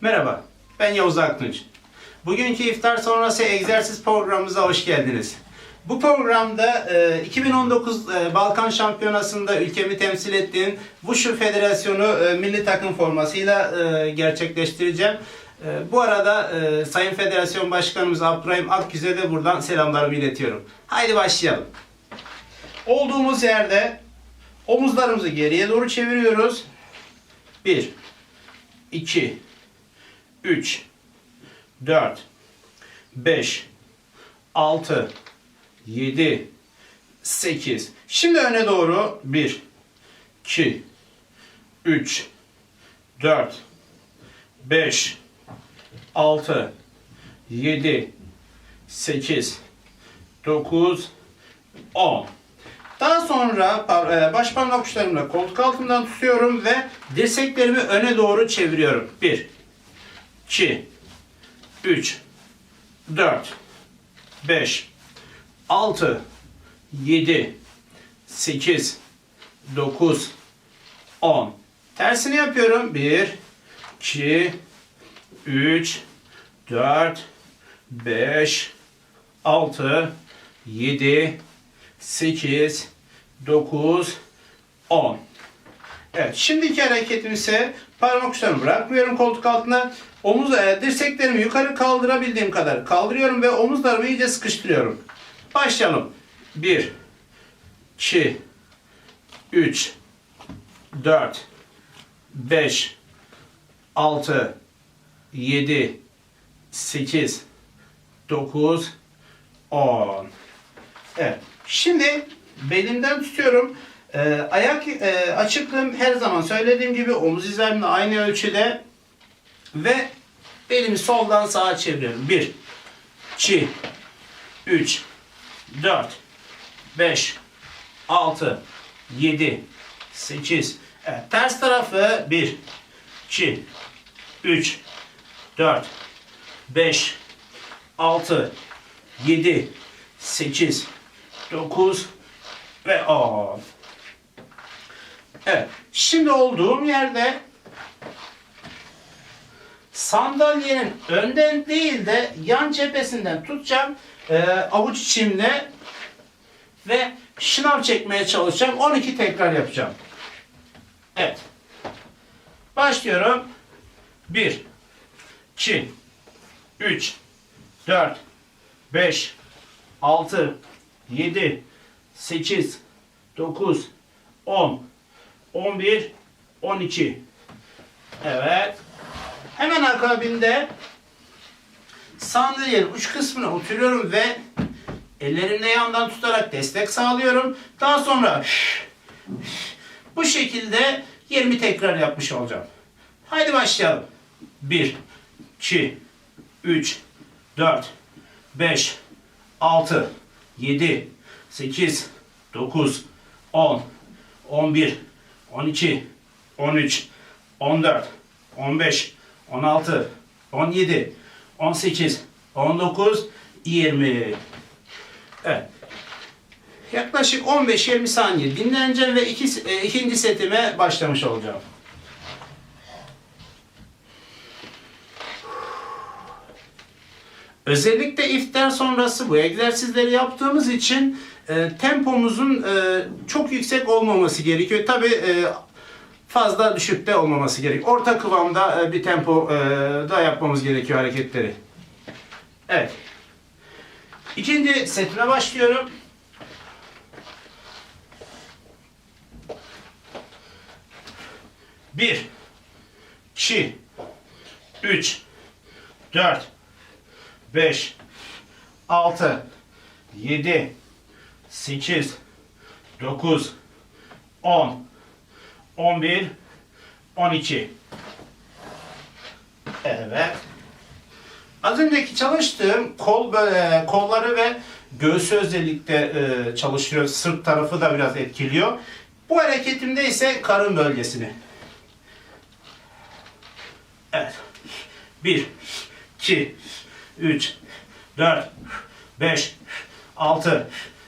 Merhaba, ben Yavuz Aktunç. Bugünkü iftar sonrası egzersiz programımıza hoş geldiniz. Bu programda e, 2019 e, Balkan Şampiyonası'nda ülkemi temsil ettiğim Wushu Federasyonu e, milli takım formasıyla e, gerçekleştireceğim. E, bu arada e, Sayın Federasyon Başkanımız Abdurrahim Akgüz'e de buradan selamlarımı iletiyorum. Haydi başlayalım. Olduğumuz yerde omuzlarımızı geriye doğru çeviriyoruz. 1 2 3 4 5 6 7 8 Şimdi öne doğru 1 2 3 4 5 6 7 8 9 10 daha sonra e, baş parmak uçlarımla koltuk altından tutuyorum ve dirseklerimi öne doğru çeviriyorum. 1 2 3 4 5 6 7 8 9 10 Tersini yapıyorum. 1 2 3 4 5 6 7 8 9 10 Evet, şimdiki hareketim ise parmak uçlarımı bırakmıyorum koltuk altına. Omuz, dirseklerimi yukarı kaldırabildiğim kadar kaldırıyorum ve omuzlarımı iyice sıkıştırıyorum. Başlayalım. 1 2 3 4 5 6 7 8 9 10 Evet. Şimdi belimden tutuyorum. Ee, ayak e, açıklığım her zaman söylediğim gibi omuz hizamla aynı ölçüde ve belimi soldan sağa çeviriyorum. 1 2 3 4 5 6 7 8 Evet, ters tarafı 1 2 3 4 5 6 7 8 9 ve 10. Evet. Şimdi olduğum yerde sandalyenin önden değil de yan cephesinden tutacağım. Ee, avuç içimle ve şınav çekmeye çalışacağım. 12 tekrar yapacağım. Evet. Başlıyorum. 1 2 3 4 5 6 7 8 9 10 11 12 Evet. Hemen akabinde sandalyenin uç kısmına oturuyorum ve ellerimle yandan tutarak destek sağlıyorum. Daha sonra bu şekilde 20 tekrar yapmış olacağım. Haydi başlayalım. 1 2 3 4 5 6 7 8 9 10 11 12 13 14 15 16 17 18 19 20 Evet. Yaklaşık 15-20 saniye dinleneceğim ve iki, e, ikinci setime başlamış olacağım. Özellikle iftar sonrası bu egzersizleri yaptığımız için e, tempomuzun e, çok yüksek olmaması gerekiyor. Tabi e, fazla düşükte olmaması gerekiyor. Orta kıvamda e, bir tempo e, da yapmamız gerekiyor hareketleri. Evet. İkinci setime başlıyorum. Bir, iki, üç, dört, 5 6 7 8 9 10 11 12 Evet. Az önceki çalıştığım kol böyle kolları ve göğsü özellikle e, çalışıyor. Sırt tarafı da biraz etkiliyor. Bu hareketimde ise karın bölgesini. Evet. 1 2 3 4 5 6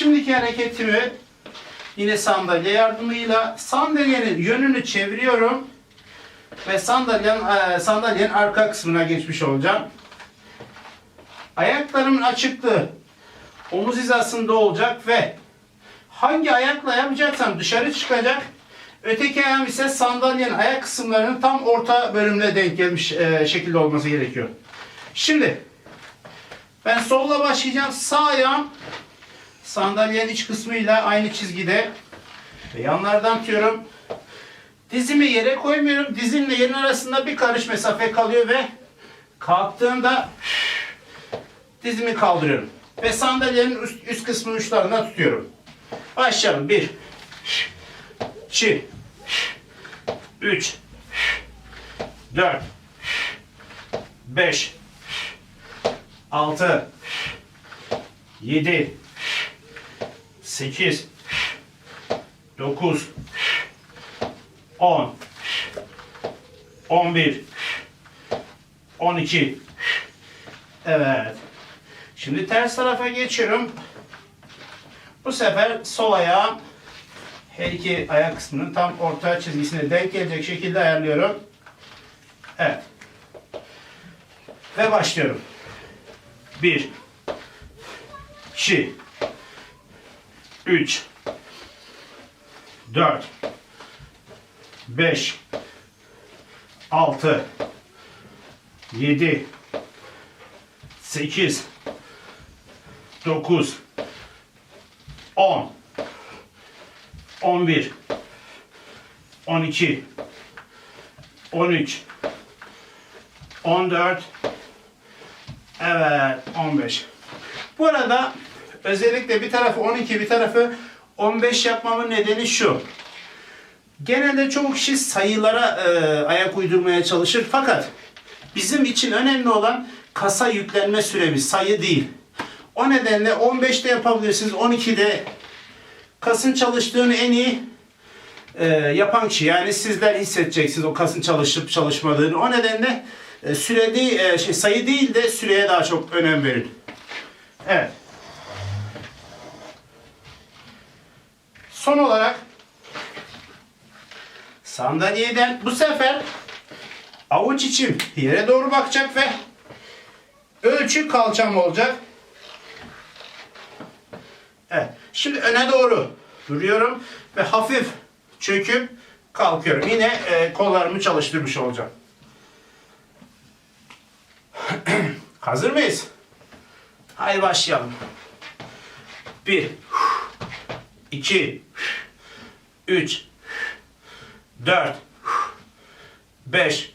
Şimdiki hareketimi yine sandalye yardımıyla sandalyenin yönünü çeviriyorum ve sandalyenin, e, sandalyenin arka kısmına geçmiş olacağım. Ayaklarımın açıklığı omuz hizasında olacak ve hangi ayakla yapacaksam dışarı çıkacak. Öteki ayağım ise sandalyenin ayak kısımlarının tam orta bölümüne denk gelmiş e, şekilde olması gerekiyor. Şimdi ben solla başlayacağım. Sağ ayağım sandalyenin iç kısmıyla aynı çizgide. Ve yanlardan tutuyorum. Dizimi yere koymuyorum. Dizimle yerin arasında bir karış mesafe kalıyor ve kalktığımda dizimi kaldırıyorum. Ve sandalyenin üst, üst kısmının uçlarından tutuyorum. Başlayalım. 1 2 3 4 5 6 7 8 9 10 11 12 Evet. Şimdi ters tarafa geçiyorum. Bu sefer sol ayağım her iki ayak kısmının tam orta çizgisine denk gelecek şekilde ayarlıyorum. Evet. Ve başlıyorum. 1 2 3 4 5 6 7 8 9 10 11 12 13 14 Evet 15 Bu arada özellikle bir tarafı 12 bir tarafı 15 yapmamın nedeni şu. Genelde çoğu kişi sayılara e, ayak uydurmaya çalışır fakat bizim için önemli olan kasa yüklenme süremiz sayı değil. O nedenle 15'te yapabilirsiniz 12'de kasın çalıştığını en iyi e, yapan kişi yani sizler hissedeceksiniz o kasın çalışıp çalışmadığını. O nedenle e, süre değil, e, şey, sayı değil de süreye daha çok önem verin. Evet. Son olarak sandalyeden bu sefer avuç içim yere doğru bakacak ve ölçü kalçam olacak. Evet. Şimdi öne doğru duruyorum ve hafif çöküp kalkıyorum. Yine e, kollarımı çalıştırmış olacağım. Hazır mıyız? Haydi başlayalım. 1 2 3 4 5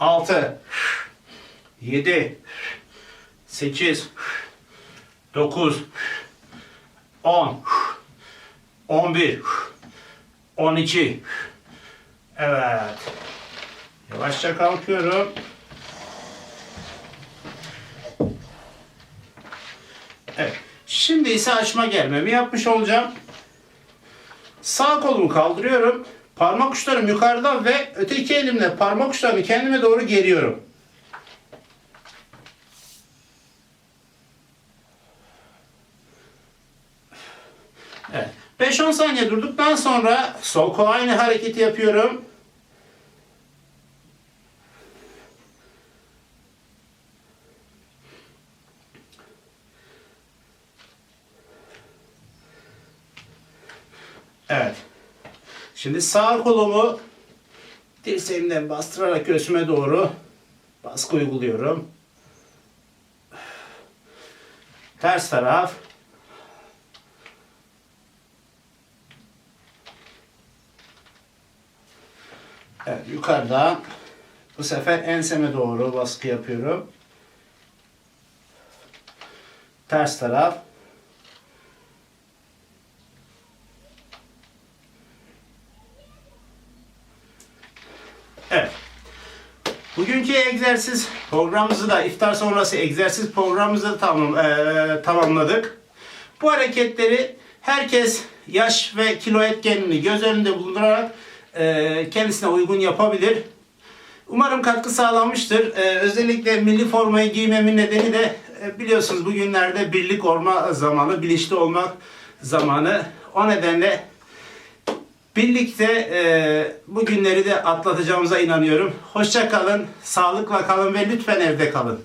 6 7 8 9 10 11 12 Evet. Yavaşça kalkıyorum. Evet. Şimdi ise açma gelmemi yapmış olacağım. Sağ kolumu kaldırıyorum. Parmak uçlarım yukarıda ve öteki elimle parmak uçlarını kendime doğru geriyorum. Evet. 5-10 saniye durduktan sonra sol kol aynı hareketi yapıyorum. Evet. Şimdi sağ kolumu dirseğimden bastırarak göğsüme doğru baskı uyguluyorum. Ters taraf. Evet, yukarıdan bu sefer enseme doğru baskı yapıyorum. Ters taraf. Bugünkü egzersiz programımızı da iftar sonrası egzersiz programımızı da tamam, eee, tamamladık. Bu hareketleri herkes yaş ve kilo etkenini göz önünde bulundurarak eee, kendisine uygun yapabilir. Umarım katkı sağlanmıştır. Eee, özellikle milli formayı giymemin nedeni de e, biliyorsunuz bugünlerde birlik olma zamanı, bilinçli olmak zamanı. O nedenle birlikte e, bu günleri de atlatacağımıza inanıyorum. Hoşça kalın, sağlıkla kalın ve lütfen evde kalın.